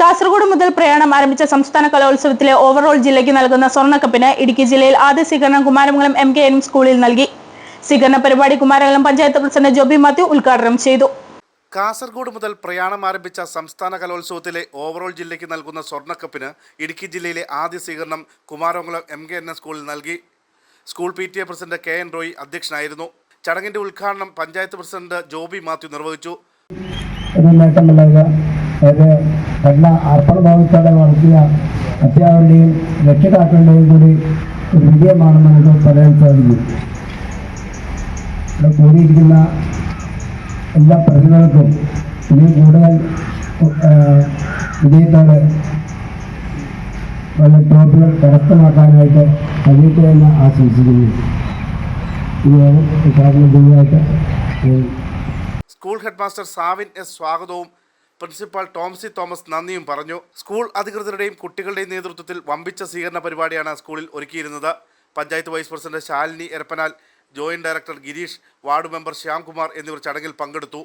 കാസർഗോഡ് മുതൽ പ്രയാണം ആരംഭിച്ച സംസ്ഥാന കലോത്സവത്തിലെ ഓവറോൾ ജില്ലയ്ക്ക് നൽകുന്ന സ്വർണക്കപ്പിന് ഇടുക്കി ജില്ലയിൽ ആദ്യ സ്വീകരണം കുമാരമംഗലം എം കെ എൻ സ്കൂളിൽ നൽകി. സ്വീകരണ പരിപാടി കുമാരമംഗലം പഞ്ചായത്ത് പ്രസിഡന്റ് ജോബി മാത്യു ഉദ്ഘാടനം ചെയ്തു. കാസർഗോഡ് മുതൽ പ്രയാണം ആരംഭിച്ച സംസ്ഥാന കലോത്സവത്തിലെ ഓവറോൾ ജില്ലയ്ക്ക് നൽകുന്ന സ്വർണക്കപ്പിന് ഇടുക്കി ജില്ലയിലെ ആദ്യ സ്വീകരണം Kumaramangalam M K N S സ്കൂളിൽ നൽകി. School P T A president K N Roy അധ്യക്ഷനായിരുന്നു. ചടങ്ങിന്റെ ഉദ്ഘാടനം പഞ്ചായത്ത് പ്രസിഡന്റ് ജോബി മാത്യു നിർവഹിച്ചു. ഒരു നല്ല അർപ്പണഭാവത്തോടെ നടത്തിയ അധ്യാപകരുടെയും രക്ഷിതാക്കളുടെയും കൂടി ഒരു വിജയമാണെന്ന് നമുക്ക് പറയാൻ സാധിക്കും. ഇവിടെ കൂടിയിരിക്കുന്ന എല്ലാ പ്രതിഭകൾക്കും ഇനി കൂടുതൽ വിജയത്തോടെ വല്ല ട്രോഫികൾ കരസ്ഥമാക്കാനായിട്ട് കഴിയട്ടെ എന്ന് ആശംസിക്കുന്നു. ഇനിയാണ് ഉദ്ഘാടനം ചെയ്യുന്നതായിട്ട് സ്കൂൾ ഹെഡ്മാസ്റ്റർ സാവിൻ എസ് സ്വാഗതവും പ്രിൻസിപ്പാൾ ടോംസി തോമസ് നന്ദിയും പറഞ്ഞു. സ്കൂൾ അധികൃതരുടെയും കുട്ടികളുടെയും നേതൃത്വത്തിൽ വമ്പിച്ച സ്വീകരണ പരിപാടിയാണ് സ്കൂളിൽ ഒരുക്കിയിരുന്നത്. Panchayat vice president Shalini Erappanal joint director Girish ward member Shyamkumar എന്നിവർ ചടങ്ങിൽ പങ്കെടുത്തു.